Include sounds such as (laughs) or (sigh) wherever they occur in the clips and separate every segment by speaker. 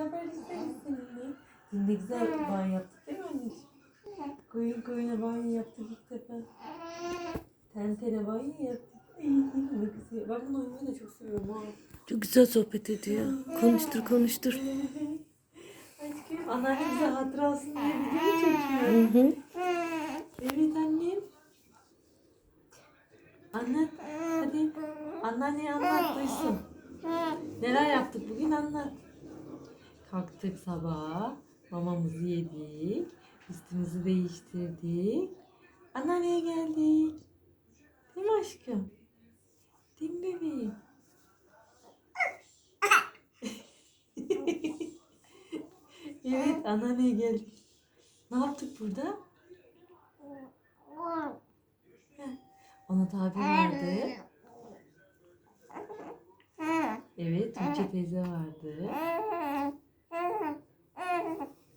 Speaker 1: haberleşseniz seninle. Dün ne güzel banyo yaptık değil mi anneciğim? Koyun koyuna banyo yaptık ilk defa. Ten tene banyo yaptık. Ay, ne güzel. Ben bunu uyumayı da çok seviyorum ha.
Speaker 2: Çok güzel sohbet ediyor. Konuştur konuştur.
Speaker 1: Aşkım anneanne bize hatıra olsun diye video çekiyor.
Speaker 2: Hı hı.
Speaker 1: Evet annem. Anlat. Hadi. Anneanneye anlat duysun. Neler yaptık bugün anlat. Kalktık sabah. Mamamızı yedik. Üstümüzü değiştirdik. Anneanneye geldik. Değil mi aşkım? Değil mi bebeğim? (laughs) evet anneanneye geldik. Ne yaptık burada? Ona tabi vardı. Evet, Tuğçe teyze vardı.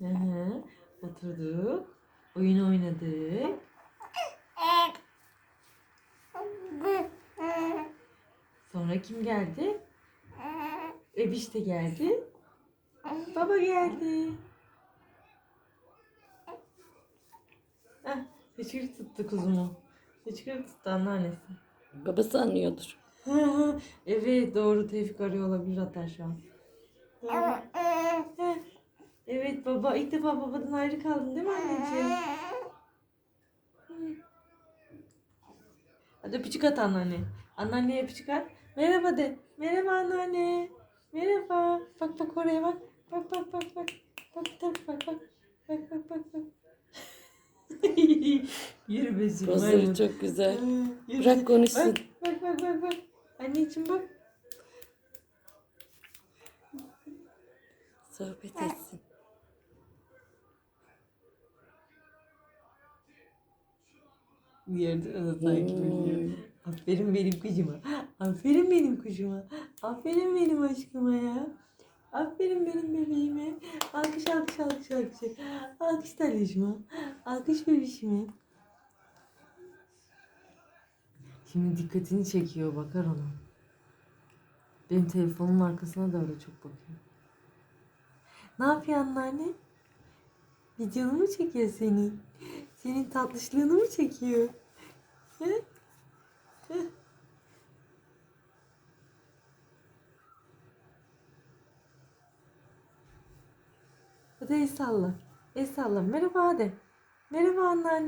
Speaker 1: Hı hı. Oturduk. Oyun oynadık. Sonra kim geldi? Ebiş de geldi. Baba geldi. Heh, hıçkırık tuttu kuzumu. Hıçkırık tuttu anneannesi.
Speaker 2: Babası anlıyordur.
Speaker 1: evet doğru Tevfik arıyor olabilir hatta şu an. Evet baba ilk defa babadan ayrı kaldın değil mi anneciğim? Hadi öpücük at anneanne. Anneanneye öpücük at. Merhaba de. Merhaba anneanne. Merhaba. Bak bak oraya bak. Bak bak bak bak. Bak bak bak bak. Bak bak bak bak. (laughs) Yürü be zil,
Speaker 2: Pozları çok güzel.
Speaker 1: Yürü.
Speaker 2: Bırak konuşsun.
Speaker 1: Bak bak bak bak bak. Anneciğim bak.
Speaker 2: Sohbet etsin.
Speaker 1: Bir yerde ona takip ediyor.
Speaker 2: Hmm.
Speaker 1: Aferin benim kuşuma. Aferin benim kuşuma. Aferin benim aşkıma ya. Aferin benim bebeğime. Alkış alkış alkış alkış. Alkış talişime. Alkış bebişime. Şimdi dikkatini çekiyor bakar ona. Benim telefonumun arkasına da öyle çok bakıyor. Ne yapıyor anneanne? Videonu mu çekiyor senin? Senin tatlışlığını mı çekiyor? He? He? Hadi el salla. El salla. Merhaba hadi. Merhaba anneanne.